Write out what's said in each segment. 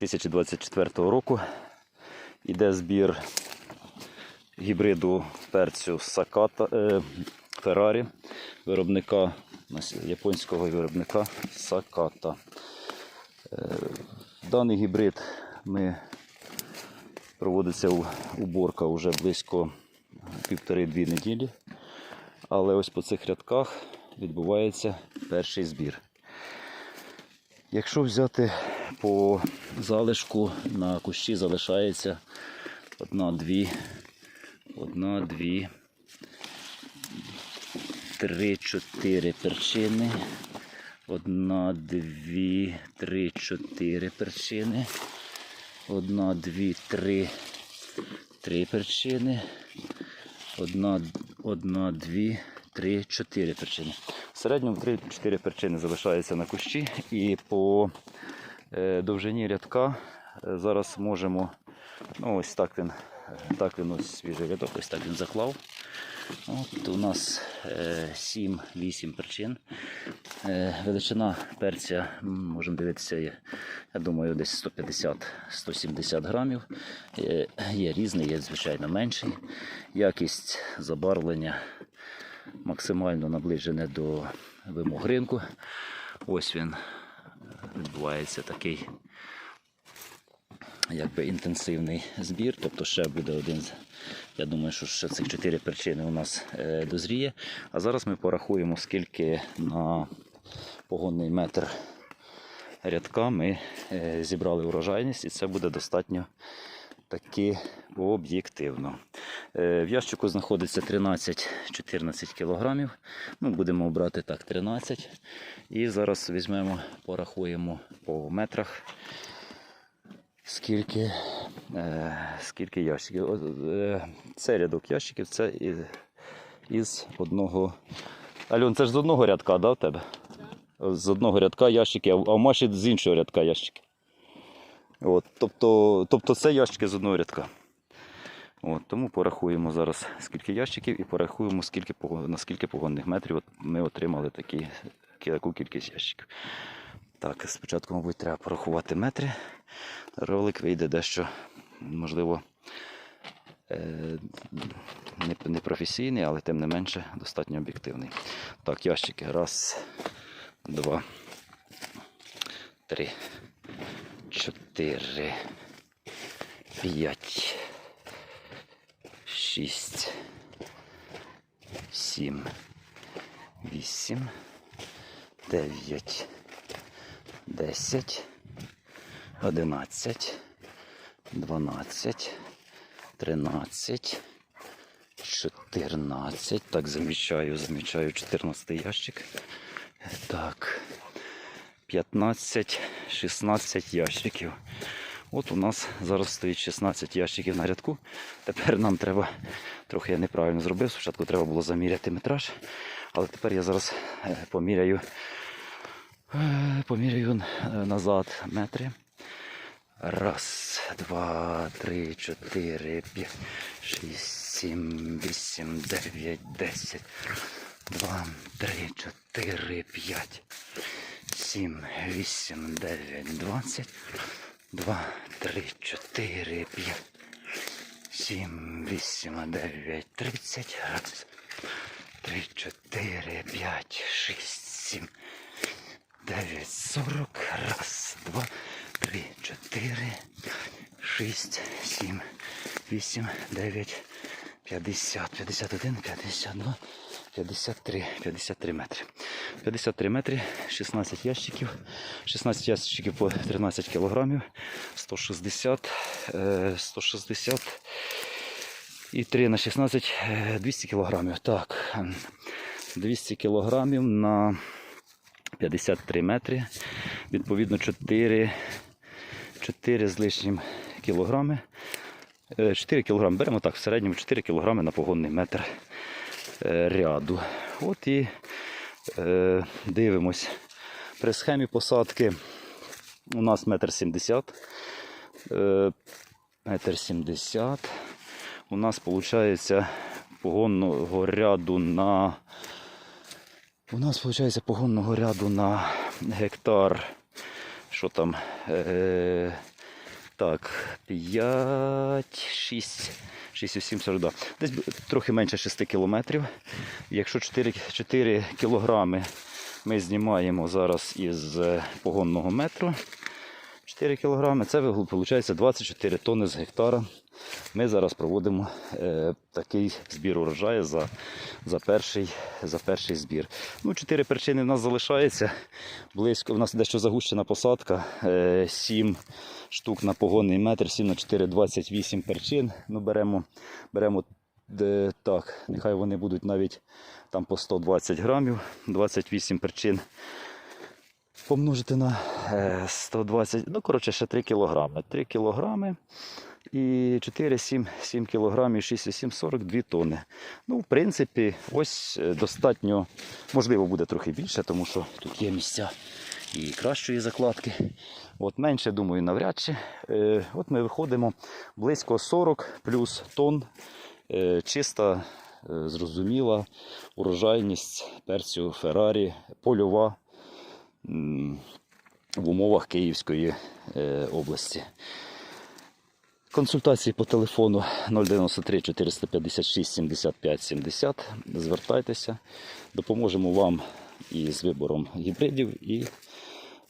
2024 року йде збір гібриду перцю Саката е, Феррарі, виробника японського виробника Саката. Е, даний гібрид ми проводиться уборка вже близько півтори-дві неділі. Але ось по цих рядках відбувається перший збір. Якщо взяти по залишку на кущі залишається одна, дві, одна, дві, три, чотири перчини. Одна, дві, три, чотири перчини. Одна, дві, три, три перчини. Одна, дві, три, чотири перчини. В середньому 3-4 перчини залишаються на кущі. І по довжині рядка е, зараз можемо. Ну, ось так він, е, так він ось свіжий рядок, ось так він заклав. От у нас е, 7-8 причин. Е, величина перця, можемо дивитися, я думаю, десь 150-170 грамів. Е, є різний, є звичайно менший. Якість забарвлення максимально наближене до вимог ринку. Ось він е, відбувається такий якби інтенсивний збір, тобто ще буде один. Я думаю, що ще цих чотири причини у нас е, дозріє. А зараз ми порахуємо, скільки на погонний метр рядка ми е, зібрали урожайність, і це буде достатньо таки об'єктивно. Е, В ящику знаходиться 13-14 кілограмів. Ну, будемо брати так 13. І зараз візьмемо, порахуємо по метрах. Скільки, е, скільки ящиків? Е, Це рядок ящиків, це із, із одного. Альон, це ж з одного рядка, да, в тебе? З одного рядка ящики, а в Маші з іншого рядка ящики. От, тобто, тобто це ящики з одного рядка. От, тому порахуємо зараз скільки ящиків і порахуємо, скільки, пого- на скільки погонних метрів от ми отримали такі, таку кількість ящиків. Так, спочатку, мабуть, треба порахувати метри. Ролик вийде дещо, можливо, е, не професійний, але тим не менше достатньо об'єктивний. Так, ящики. Раз, два, три, чотири, п'ять, шість, сім, вісім, дев'ять, десять, одинадцять, дванадцять, тринадцять, чотирнадцять. Так, замічаю, замічаю 14 ящик. Так. 15, 16 ящиків. От у нас зараз стоїть 16 ящиків на рядку. Тепер нам треба, трохи я неправильно зробив, спочатку треба було заміряти метраж, але тепер я зараз е, поміряю, е, поміряю е, назад метри. Раз, два, три, чотири, п'ять, шість, сім, вісім, дев'ять, десять. Два, три, чотири, п'ять. Сім, вісім, дев'ять, двадцять. Два, три, чотири, п'ять. Сім, вісім, дев'ять, тридцять. Раз, три, чотири, п'ять, шість, сім, дев'ять, сорок. Раз, два, три, чотири, шість, сім, вісім, дев'ять, п'ятдесят, п'ятдесят один, п'ятдесят два, п'ятдесят три, п'ятдесят три метри. 53 метри, 16 ящиків, 16 ящиків по 13 кілограмів, 160, е, 160 і 3 на 16, е, 200 кілограмів. Так, ем, 200 кілограмів на 53 метри, відповідно 4, 4 з лишнім кілограми. Е, 4 кілограми, беремо так, в середньому 4 кілограми на погонний метр е, ряду. От і е, дивимось. При схемі посадки у нас метр сімдесят. Е, метр сімдесят. У нас виходить погонного ряду на. У нас виходить погонного ряду на гектар. Що там? Так, 5, 6, 6, 7, 42. Десь трохи менше 6 кілометрів. Якщо 4, 4 кілограми ми знімаємо зараз із е, погонного метру, 4 кілограми, це виходить 24 тонни з гектара. Ми зараз проводимо е, такий збір урожаю за, за, перший, за перший збір. Ну, чотири перчини в нас залишається. Близько, в нас дещо загущена посадка. Е, 7 штук на погонний метр, 7 на 4, 28 перчин. Ну, беремо, беремо де, так, нехай вони будуть навіть там по 120 грамів, 28 перчин. Помножити на е, 120, ну, коротше, ще 3 кілограми. 3 кілограми і 4, 7, 7 кілограмів, 6, 7, 42 тонни. Ну, в принципі, ось е, достатньо, можливо, буде трохи більше, тому що тут є місця і кращої закладки. От менше, думаю, навряд чи. Е, От ми виходимо близько 40 плюс тонн. Е, Чиста, зрозуміла урожайність перцю Феррарі, польова в умовах Київської області. Консультації по телефону 093 456 75 70. Звертайтеся, допоможемо вам і з вибором гібридів, і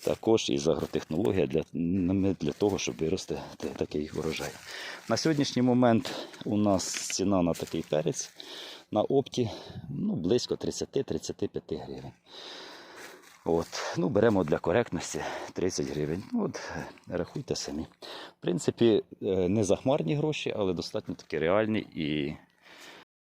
також із агротехнологія для, для того, щоб вирости такий урожай. На сьогоднішній момент у нас ціна на такий перець на опті ну, близько 30-35 гривень. От. Ну, беремо для коректності 30 гривень. Ну, От, рахуйте самі. В принципі, е, не захмарні гроші, але достатньо такі реальні і